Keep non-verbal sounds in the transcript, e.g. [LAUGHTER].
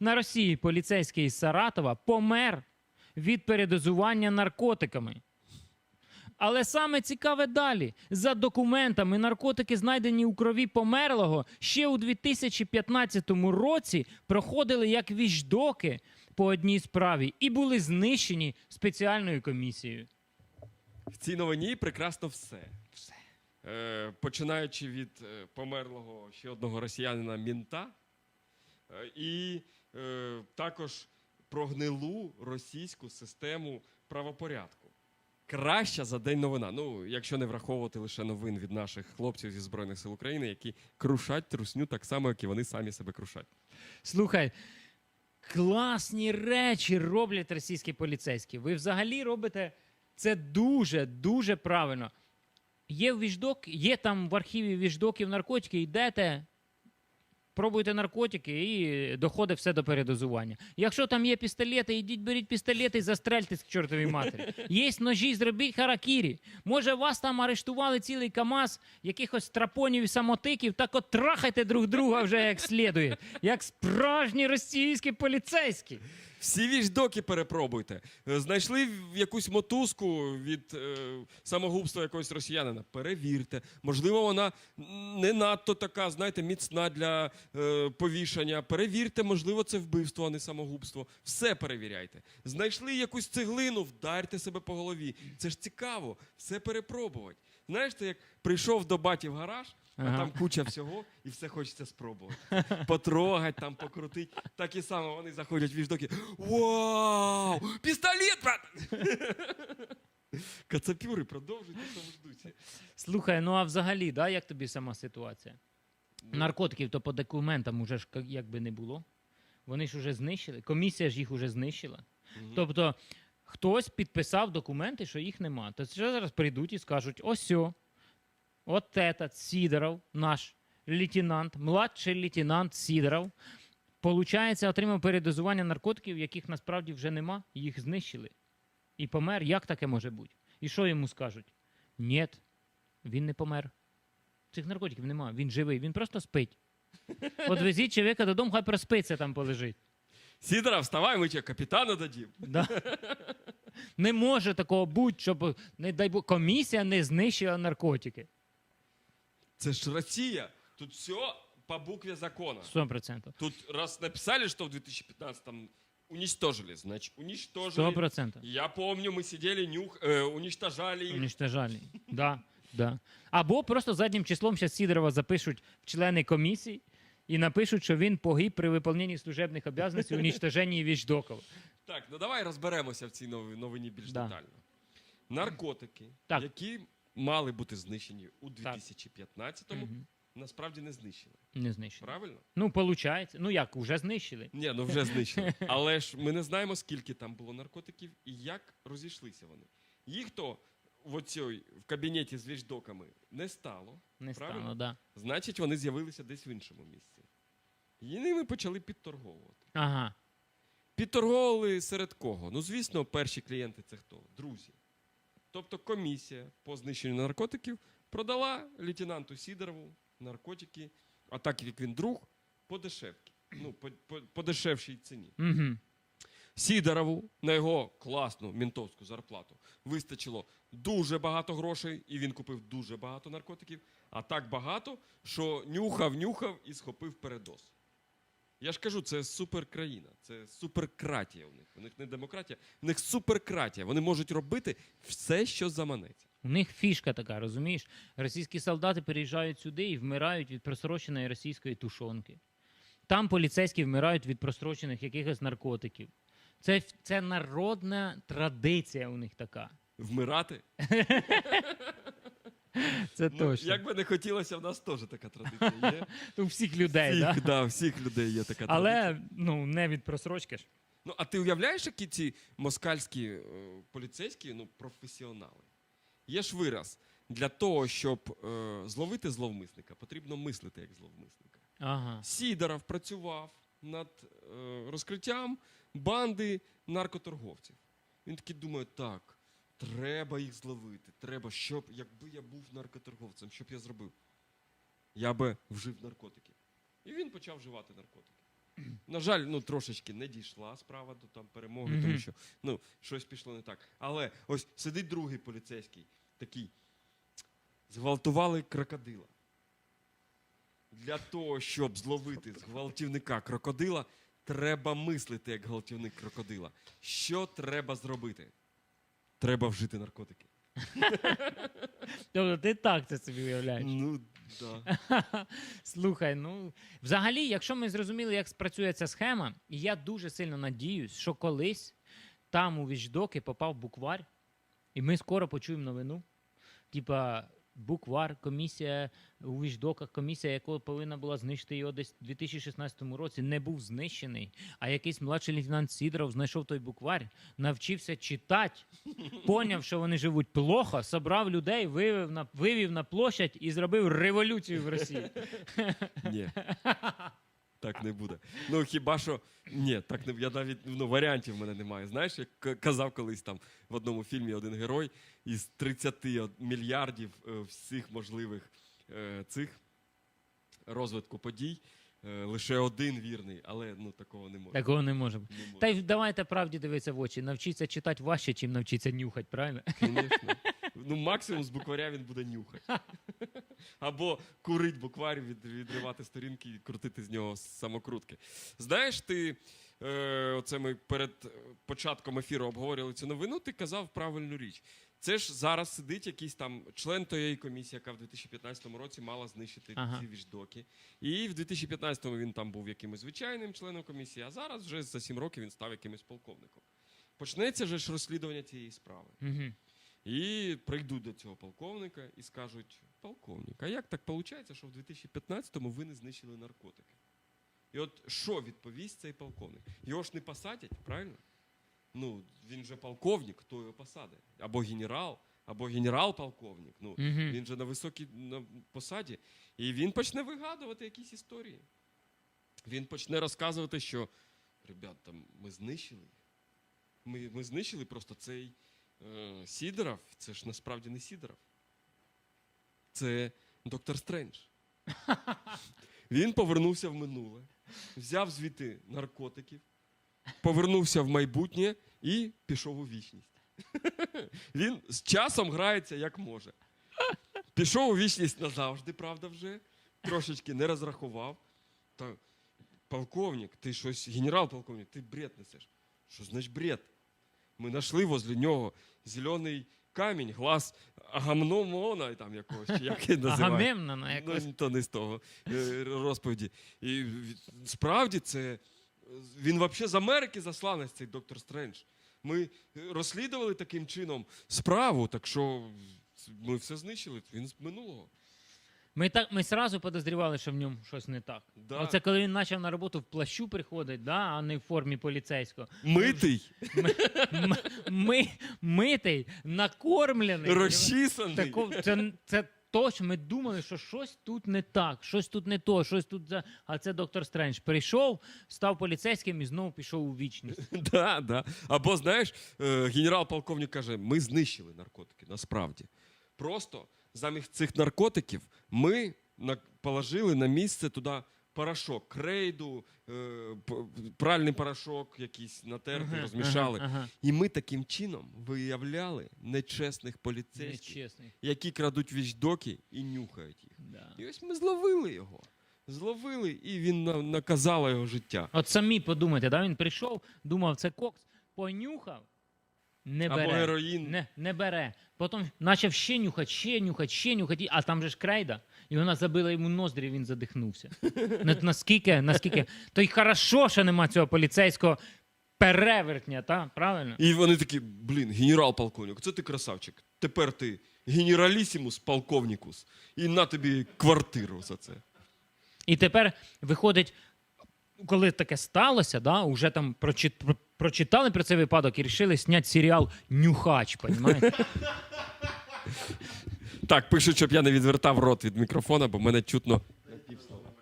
На Росії поліцейський із Саратова помер від передозування наркотиками. Але саме цікаве далі. За документами, наркотики, знайдені у крові померлого, ще у 2015 році проходили як віждоки по одній справі і були знищені спеціальною комісією. В цій новині прекрасно все. Все. Е, починаючи від е, померлого ще одного росіянина Мінта, е, і також про гнилу російську систему правопорядку. Краща за день новина. Ну, якщо не враховувати лише новин від наших хлопців зі Збройних сил України, які крушать трусню так само, як і вони самі себе крушать. Слухай, класні речі роблять російські поліцейські. Ви взагалі робите це дуже, дуже правильно. Є віждок, є там в архіві віждоків наркотики, йдете, пробуйте наркотики і доходить все до передозування. Якщо там є пістолети, йдіть беріть пістолети і застрельтесь к чортовій матері. Є ножі, зробіть харакірі. Може, вас там арештували цілий КАМАЗ, якихось трапонів і самотиків, так от трахайте друг друга вже як слідує, як справжні російські поліцейські. Всі віждоки перепробуйте. Е, Знайшли якусь мотузку від е, самогубства якогось росіянина. Перевірте. Можливо, вона не надто така, знаєте, міцна для е, повішання. Перевірте, можливо, це вбивство, а не самогубство. Все перевіряйте. Знайшли якусь цеглину, вдарте себе по голові. Це ж цікаво, все перепробувати. Знаєш, як прийшов до баті в гараж, а там куча всього, і все хочеться спробувати. Потрогать, там покрутить. Так і само вони заходять в віждоки. Вау! Пістолет, брат! Кацапюри продовжують у тому ж дусі. Слухай, ну а взагалі, да, як тобі сама ситуація? Наркотиків то по документам уже ж якби не було. Вони ж уже знищили. Комісія ж їх уже знищила. Тобто хтось підписав документи, що їх нема. То що зараз прийдуть і скажуть: ось от этот Сідоров, наш лейтенант, младший лейтенант Сідоров, получається, отримав передозування наркотиків, яких насправді вже нема, їх знищили. І помер. Як таке може бути? І що йому скажуть? Ні, він не помер. Цих наркотиків нема, він живий, він просто спить. От везіть чоловіка додому, хай проспиться там полежить. Сідора, вставай, ми тебе капітану дадім. Да. Не може такого бути, щоб не дай Бог, комісія не знищила наркотики. Це ж Росія. Тут все по букві закону. 100%. Тут раз написали, что в 2015-м уничтожили, значит, уничтожили. 100%. Я помню, мы сидели, нюх, э, уничтожали их. Уничтожали. [LAUGHS] Да, да. Або просто заднім числом зараз Сідорова запишуть в члени комісії і напишуть, що він погиб при виконанні служебних обов'язків уничтоженні віждоків. Так, ну давай розберемося в цій нові- новині більш Да. детально. Наркотики, Так. які мали бути знищені у 2015-му, Мгм. насправді не знищили. Не знищили. Правильно? Ну, виходить. Ну як, вже знищили. Ні, ну вже знищили. [LAUGHS] Але ж ми не знаємо, скільки там було наркотиків і як розійшлися вони. Їх то в оцій в кабінеті з віждоками не стало. Не Правильно? стало, да. Значить, вони з'явилися десь в іншому місці. І ними почали підторговувати. Ага. Підторговували серед кого? Ну, звісно, перші клієнти це хто? Друзі. Тобто комісія по знищенню наркотиків продала лейтенанту Сідорову наркотики, а так як він друг, по дешевці. Ну, по, по, по дешевшій ціні. Угу. Сідорову на його класну мінтовську зарплату вистачило дуже багато грошей, і він купив дуже багато наркотиків, а так багато, що нюхав, нюхав і схопив передоз. Я ж кажу, це суперкраїна, це суперкратія у них. У них не демократія, у них суперкратія. Вони можуть робити все, що заманеться. У них фішка така, розумієш? Російські солдати переїжджають сюди і вмирають від просроченої російської тушонки. Там поліцейські вмирають від просрочених якихось наркотиків. Це, це народна традиція у них така. Вмирати. [LAUGHS] [LAUGHS] Це Ну, точно. як би не хотілося, в нас теж така традиція є. [LAUGHS] У всіх людей, Всіх, да? да, всіх людей є така традиція. але ну, не від просрочки ж. Ну, а ти уявляєш, які ці москальські е, поліцейські ну, професіонали? Є ж вираз. Для того, щоб е, зловити зловмисника, потрібно мислити як зловмисника. Ага. Сідоров працював над е, розкриттям банди наркоторговців. Він такий думає, так, треба їх зловити. Треба, щоб, якби я був наркоторговцем, що б я зробив? Я би вжив наркотики. І він почав вживати наркотики. На жаль, ну трошечки не дійшла справа до там перемоги, тому що ну, щось пішло не так. Але ось сидить другий поліцейський, такий. Зґвалтували крокодила. Для того, щоб зловити зґвалтівника крокодила, треба мислити як гвалтівник крокодила. Що треба зробити? Треба вжити наркотики. [LAUGHS] Тобто ти так це собі уявляєш. Ну, да. [LAUGHS] Слухай, ну взагалі, якщо ми зрозуміли, як спрацює ця схема, і я дуже сильно надіюсь, що колись там у Вічдоки попав буквар, і ми скоро почуємо новину. Типа, буквар, комісія у Вічдоках, комісія, яка повинна була знищити його десь у 2016 році, не був знищений. А якийсь младший лейтенант Сідоров знайшов той буквар, навчився читати, поняв, що вони живуть плохо, собрав людей, вивів на, вивів на площадь і зробив революцію в Росії. [LAUGHS] Так не буде. Ну хіба що ні, так не я навіть ну, варіантів в мене немає. Знаєш, як казав колись там в одному фільмі один герой із 30 мільярдів е, всіх можливих е, цих розвитку подій. е, лише один вірний, але ну такого не може. Такого не може бути. Та й давайте правді дивитися в очі. Навчитися читати важче, чим навчитися нюхати, правильно? Конечно. Ну, максимум з букваря він буде нюхати. [LAUGHS] Або курить букварь, від, відривати сторінки і крутити з нього самокрутки. Знаєш, ти, е, оце ми перед початком ефіру обговорювали цю новину, ти казав правильну річ. Це ж зараз сидить якийсь там член тієї комісії, яка в 2015 році мала знищити Ага. ці віждоки. І в 2015-му він там був якимось звичайним членом комісії, а зараз вже за 7 років він став якимось полковником. Почнеться же ж розслідування цієї справи. Угу. І прийдуть до цього полковника і скажуть: полковник, а як так виходить, що в 2015-му ви не знищили наркотики? І от що відповість цей полковник? Його ж не посадять, правильно? Ну, він же полковник, хто його посадить? Або генерал, або генерал-полковник. Ну, він же на високій на посаді. І він почне вигадувати якісь історії. Він почне розказувати, що ребят, там, ми знищили. Ми, ми знищили просто цей е, Сідоров. Це ж насправді не Сідоров. Це доктор Стрендж. Він повернувся в минуле, взяв звідти наркотиків, повернувся в майбутнє і пішов у вічність. Він з часом грається як може. Пішов у вічність назавжди, правда, вже. Трошечки не розрахував. Та, полковник, ти щось, генерал-полковник, ти бред несеш. Що значить бред? Ми знайшли возле нього зелений камінь, глаз агамномона там якогось, чи як він називається. Агамемнона якось. Ну, то не з того е, розповіді. І справді це він взагалі з Америки засланець, цей доктор Стрендж. Ми розслідували таким чином справу, так що ми все знищили. Він з минулого. Ми так ми сразу подозрівали, що в ньому щось не так. Да. Оце коли він почав на роботу в плащу приходить, да, а не в формі поліцейського. Митий, М- [LAUGHS] ми, митий, накормлений. розчісаний. Тако, це, це точно, ми думали, що щось тут не так, щось тут не то, щось тут за. А це доктор Стрендж прийшов, став поліцейським і знову пішов у вічність. [LAUGHS] Да, да. Або знаєш, е, генерал-полковник каже: ми знищили наркотики, насправді. Просто замість цих наркотиків ми положили на місце туди порошок, крейду, е, пральний порошок якийсь натерти, Ага, розмішали. Ага, ага. І ми таким чином виявляли нечесних поліцейських, Нечесний. які крадуть віждоки і нюхають їх. Да. І ось ми зловили його. Зловили, і він на- наказало його життя. От самі подумайте, да? він прийшов, думав, це кокс, понюхав, не Або бере. героїн. Не, не бере. Потім почав ще нюхати, ще нюхати, ще нюхати, а там же ж крейда, і вона забила йому ноздрі, він задихнувся. [LAUGHS] На- Наскільки, наскільки. То й хорошо, що нема цього поліцейського перевертня, та? правильно? І вони такі, блін, генерал-полковник, це ти красавчик. Тепер ти генералісімус полковнікус. І на тобі квартиру за це. І тепер виходить, коли таке сталося, да, вже там прочит, про- прочитали про цей випадок і вирішили зняти серіал Нюхач, понімаєте? Так, пишуть, щоб я не відвертав рот від мікрофона, бо мене чутно